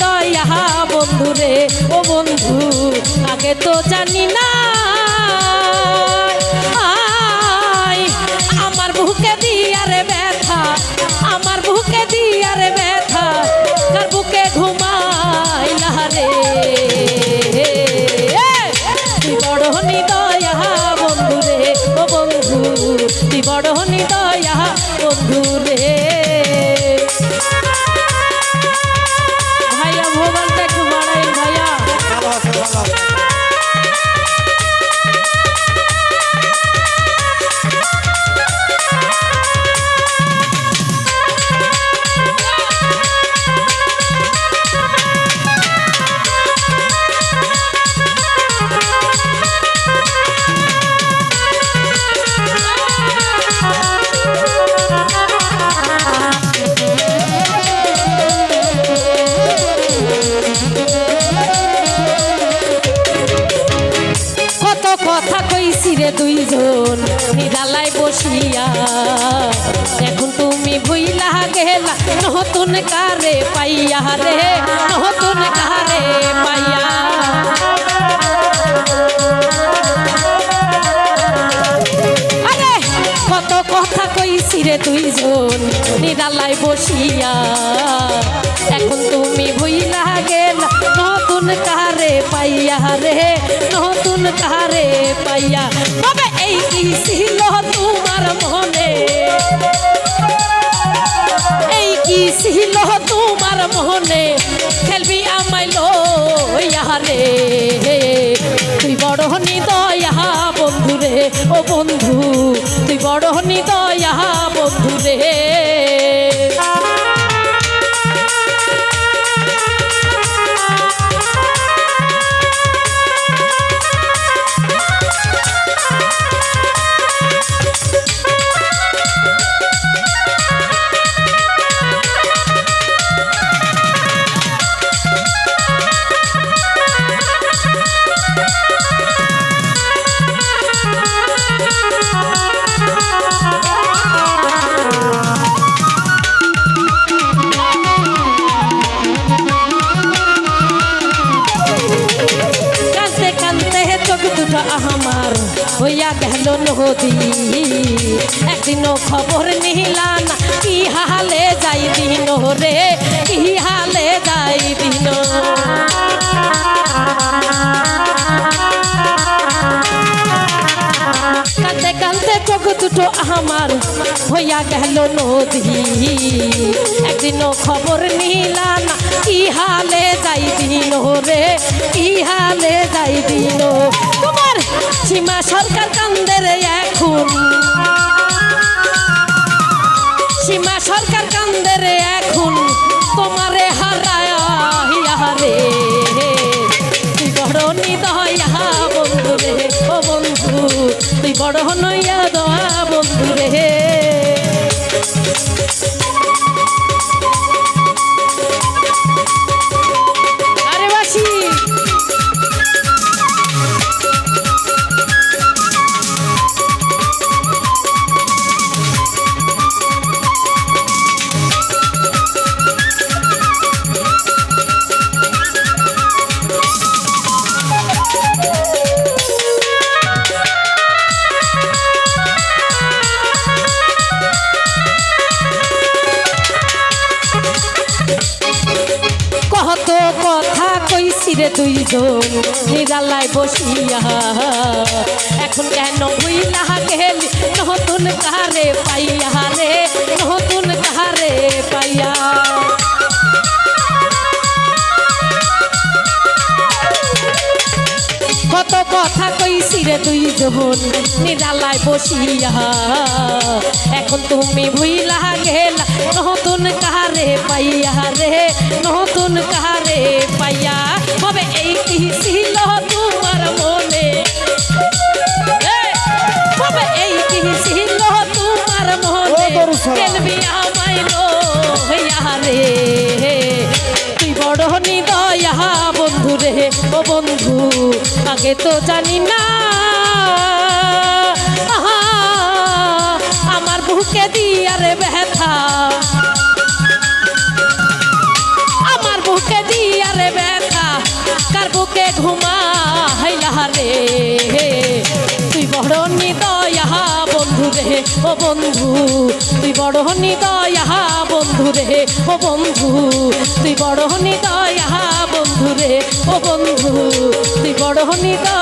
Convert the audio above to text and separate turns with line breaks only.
দয়া বন্ধু রে ও বন্ধু আগে তো জানি না তুই বড় বসিয়া এখন তুমি ভুইলা গেলা, নতুন কারে পাইয়া রে, নতুন কারে পাইয়া। আরে, কত কথা কইছি রে দুইজন, নিরালায় বসিয়া। এখন তুমি ভুইলা গেলা, নতুন কারে পাইয়া রে, নতুন কারে পাইয়া। তবে এই কি ছিল তোমার মনে এই কি ছিল তোমার মনে? খেলবি আমায় লইয়া রে তুই বড় নিদয়া বন্ধু রে ও বন্ধু, তুই বড় হনি নিদয়া হইয়া গেল নদী। একদিনও খবর নিলা না কি যাই দিন রে কি হালে যাই দিন কাঁদতে কাঁদতে দুটো আমার হইয়া গেল নদী। একদিনও খবর নিলা না কি যাই দিন রে কি হালে যাই দিন তোমার সীমা সরকার কান্দে রে এখন। সীমা সরকার কান্দে রে এখন। তোমারে হারায়া রে তুই বড় নিদয়া বন্ধু রে, ও বন্ধু, তুই বড় নইয়া দয়া বন্ধু রে দুইজন নিরালায় বসিয়া, এখন কেন ভুইলা গেলি নতুন কারে পাইয়া রে, নতুন কারে পাইয়া? কত কথা কইছি রে তুই যখন নিরালায় বসিয়া, এখন তুমি ভুইলা গেলা, নতুন কারে পাইয়া রে, নতুন হবে এই ছিল তোমার মনে। তবে এই কি ছিল তোমার মনে। কেনবি আমায় রে। তুই বড় নিদয়া বন্ধু রে। ও বন্ধু আগে তো জানি না। রে। তুই বড় নিদয়া বন্ধু রে, ও বন্ধু। তুই বড় নিদয়া বন্ধু রে, ও বন্ধু। তুই বড় নিদয়া বন্ধু রে, ও বন্ধু। তুই বড় নিদয়া